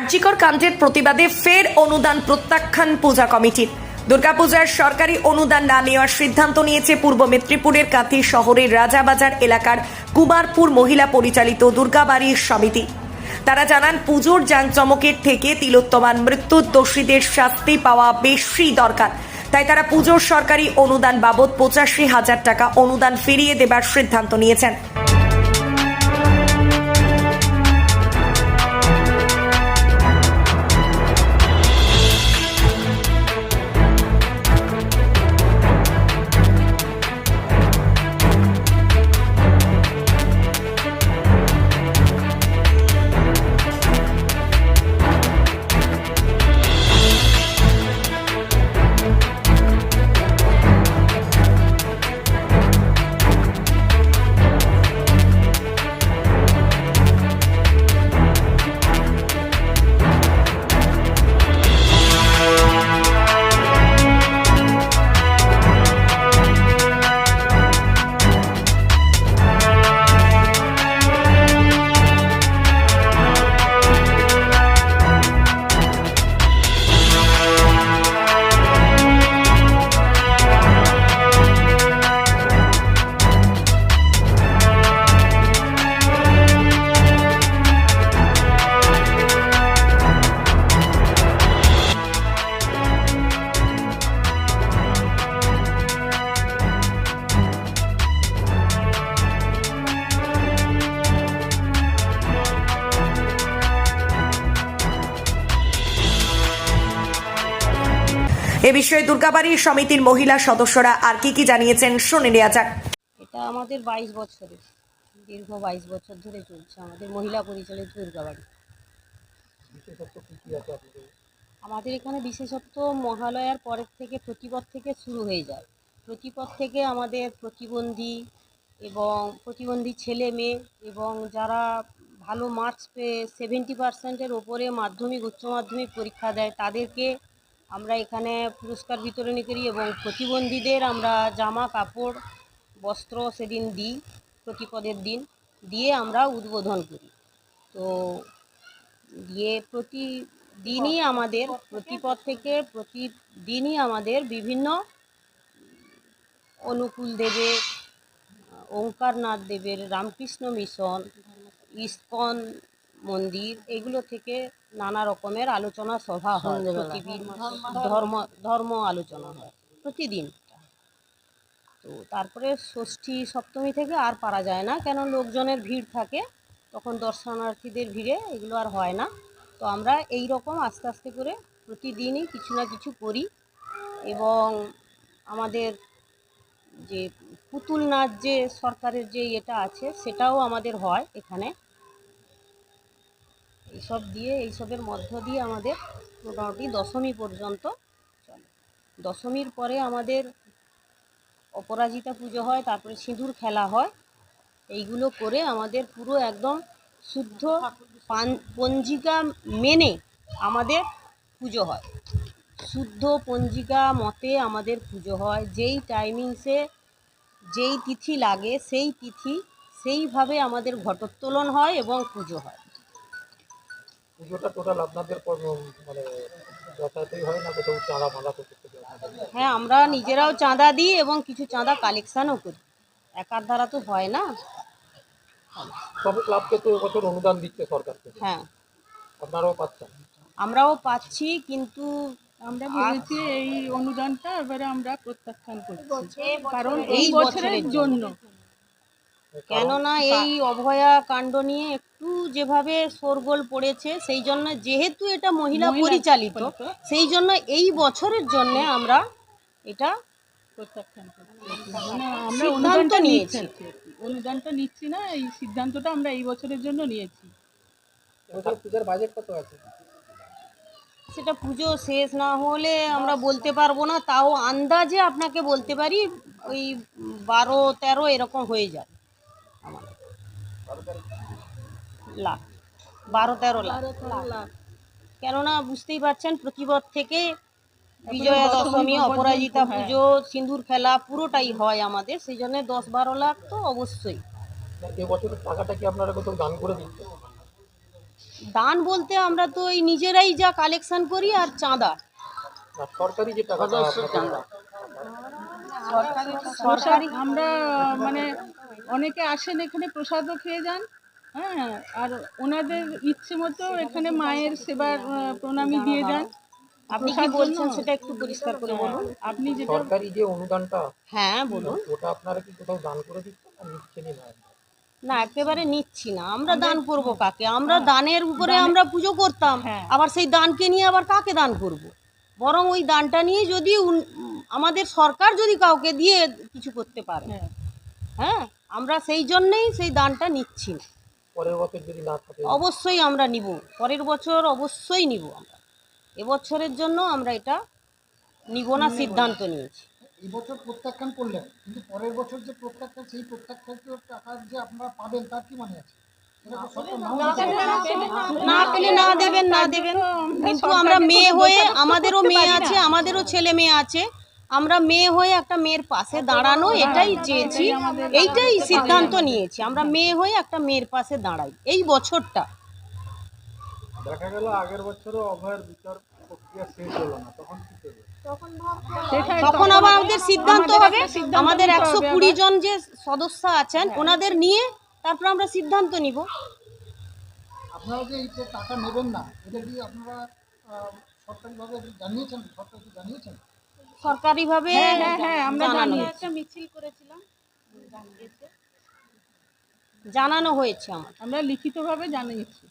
আর্জিকর কাণ্ডের প্রতিবাদে ফের অনুদান প্রত্যাখ্যান পূজা কমিটির। দুর্গাপূজার সরকারি অনুদান না নেওয়ার সিদ্ধান্ত নিয়েছে পূর্ব মেদিনীপুরের কাঁথি শহরের রাজাবাজার এলাকার কুমারপুর মহিলা পরিচালিত দুর্গাবাড়ির সমিতি। তারা জানান, পুজোর জাঁকজমকের থেকে তিলোত্তমান মৃত্যুর দোষীদের শাস্তি পাওয়া বেশি দরকার। তাই তারা পুজোর সরকারি অনুদান বাবদ পঁচাশি হাজার টাকা অনুদান ফিরিয়ে দেবার সিদ্ধান্ত নিয়েছেন। এ বিষয়ে দুর্গাবাড়ির সমিতির মহিলা সদস্যরা আর কি কি জানিয়েছেন শুনে নেওয়া যাক। এটা আমাদের বাইশ বছরের, দীর্ঘ বাইশ বছর ধরে চলছে আমাদের মহিলা পরিচালিত দুর্গাবাড়ি। আমাদের এখানে বিশেষত্ব মহালয়ার পরের থেকে প্রতিপদ থেকে শুরু হয়ে যায়। প্রতিপদ থেকে আমাদের প্রতিবন্ধী এবং প্রতিবন্ধী ছেলে মেয়ে এবং যারা ভালো মার্কস পেয়ে সেভেন্টি পার্সেন্টের ওপরে মাধ্যমিক, উচ্চ মাধ্যমিক পরীক্ষা দেয়, তাদেরকে আমরা এখানে পুরস্কার বিতরণী করি এবং প্রতিবন্ধীদের আমরা জামা, কাপড়, বস্ত্র সেদিন দিই, প্রতিপদের দিন, দিয়ে আমরা উদ্বোধন করি। তো দিয়ে প্রতিদিনই আমাদের, প্রতিপদ থেকে প্রতিদিনই আমাদের বিভিন্ন অনুকূল দেবের ওঙ্কারনাথ দেবের রামকৃষ্ণ মিশন, ইস্কন মন্দির এগুলো থেকে নানা রকমের আলোচনা সভা হয়। ধর্ম ধর্ম আলোচনা হয় প্রতিদিন। তো তারপরে ষষ্ঠী সপ্তমী থেকে আর পারা যায় না কেন লোকজনের ভিড় থাকে তখন দর্শনার্থীদের ভিড়ে এগুলো আর হয় না। তো আমরা এই রকম আস্তে আস্তে করে প্রতিদিনই কিছু না কিছু করি এবং আমাদের যে পুতুল নাচ যে সরকারের যে এটা আছে সেটাও আমাদের হয় এখানে। এইসব দিয়ে, এইসবের মধ্য দিয়ে আমাদের মোটামুটি দশমী পর্যন্ত চলে। দশমীর পরে আমাদের অপরাজিতা পুজো হয়, তারপরে সিঁদুর খেলা হয়। এইগুলো করে আমাদের পুরো একদম শুদ্ধ পঞ্জিকা মেনে আমাদের পুজো হয়। শুদ্ধ পঞ্জিকা মতে আমাদের পুজো হয়। যেই টাইমিংসে যেই তিথি লাগে, সেই তিথি সেইভাবে আমাদের ঘটোত্তোলন হয় এবং পুজো হয়। পুজোটা টোটাল আপনাদের মানে হয় না কোথাও চাঁদা মাদা করতে হ্যাঁ আমরা নিজেরাও চাঁদা দিই এবং কিছু চাঁদা কালেকশানও করি। একার দ্বারা তো হয় না। সব ক্লাবকে তো এবছর অনুদান দিচ্ছে সরকার হ্যাঁ। আপনারাও পাচ্ছেন? আমরাও পাচ্ছি কিন্তু আমরা বলেছি এই অনুদানটা এবারে আমরা প্রত্যাখ্যান করছি। কারণ এই বছরের জন্য। কেননা এই অভয়া কাণ্ড নিয়ে একটু যেভাবে শোরগোল পড়েছে সেই জন্য যেহেতু এটা মহিলা পরিচালিত। সেই জন্য এই বছরের জন্য আমরা এটা আমরা অনুদানটা নিয়েছি। নিয়েছি। অনুদানটা নিচ্ছি না এই সিদ্ধান্তটা আমরা এই বছরের জন্য নিয়েছি। পূজার বাজেট কত আছে? সেটা পুজো শেষ না হলে আমরা বলতে পারব না তাও আন্দাজে আপনাকে বলতে পারি ওই বারো তেরো এরকম হয়ে যায়। লাখ। বারো তেরো লাখ। কেননা বুঝতেই পারছেন প্রতিবদ থেকে বিজয়া দশমী অপরাজিতা পুজো সিঁদুর খেলা পুরোটাই হয় আমাদের সেই জন্য দশ বারো লাখ তো অবশ্যই। টাকাটা কি আপনারা কোথাও দান করে দান? বলতে আমরা তো এই নিজেরাই যা কালেকশন করি আর চাঁদা। যে সরকারি আমরা মানে অনেকে আসেন এখানে প্রসাদও খেয়ে যান হ্যাঁ আর ওনাদের ইচ্ছে মতো এখানে মায়ের সেবার প্রণামী দিয়ে যান। আপনি কি বলছেন সেটা একটু পরিষ্কার করে বলুন। আপনি সরকারি যে অনুদানটা হ্যাঁ বলুন। ওটা আপনারা কি কোথাও দান করে দিচ্ছেন না নিচ্ছেনই না? না একেবারে নিচ্ছি না। আমরা দান করব কাকে? আমরা দানের উপরে আমরা পুজো করতাম। হ্যাঁ। আবার সেই দানকে নিয়ে আবার কাকে দান করব? বরং ওই দানটা নিয়ে যদি আমাদের সরকার যদি কাউকে দিয়ে কিছু করতে পারে। হ্যাঁ। হ্যাঁ? আমরা সেই জন্যেই সেই দানটা নিচ্ছি না। পরের বছর যদি না থাকে? অবশ্যই আমরা নিব। পরের বছর অবশ্যই নিব আমরা। এবছরের জন্য আমরা এটা নিব না সিদ্ধান্ত নিয়েছি। এবছর প্রত্যাখ্যান করলেন কিন্তু পরের বছর যে প্রত্যাখ্যান সেই প্রত্যাখ্যাত টাকা যে আপনারা পাবেন তার কি মানে আছে? এটা তো সরকার নাও দিতে পারে। না পেলে না দেবেন না দেবেন। কিন্তু আমরা মেয়ে হয়ে আমাদেরও মেয়ে আছে আমাদেরও ছেলে মেয়ে আছে। আমরা মেয়ে হয়ে একটা মেয়ের পাশে দাঁড়ানো এটাই চেয়েছি এইটাই সিদ্ধান্ত নিয়েছি। আমরা মেয়ে হয়ে একটা মেয়ের পাশে দাঁড়াই এই বছরটা। দেখা গেল আগের বছরও অভয়ের বিচার প্রক্রিয়া শেষ হলো না তখন কি তখন আবার আমাদের সিদ্ধান্ত আমাদের হবে আমাদের একশো কুড়ি জন যে সদস্য আছেন ওনাদের নিয়ে তারপর আমরা সিদ্ধান্ত নিব। আপনারা যে এই টাকা নেবেন না? এটা কি আপনারা সরকারিভাবে জানিয়েছেন? সরকার জানিয়েছেন? সরকারিভাবে হ্যাঁ হ্যাঁ হ্যাঁ আমরা জানানো জানি। হয়েছে। জানানো হয়েছে আমার। আমরা লিখিতভাবে জানিয়েছি।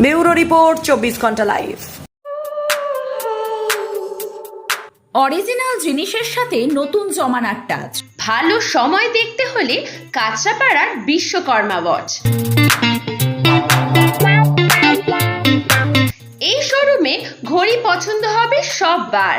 ব্যুরো রিপোর্ট চব্বিশ ঘণ্টা লাইভ। অরিজিনাল জিনিসের সাথে নতুন জমানার টাচ। ভালো সময় দেখতে হলে কাঁচরাপাড়ার বিশ্বকর্মা ওয়াচ। এই শোরুমে ঘড়ি পছন্দ হবে সব বার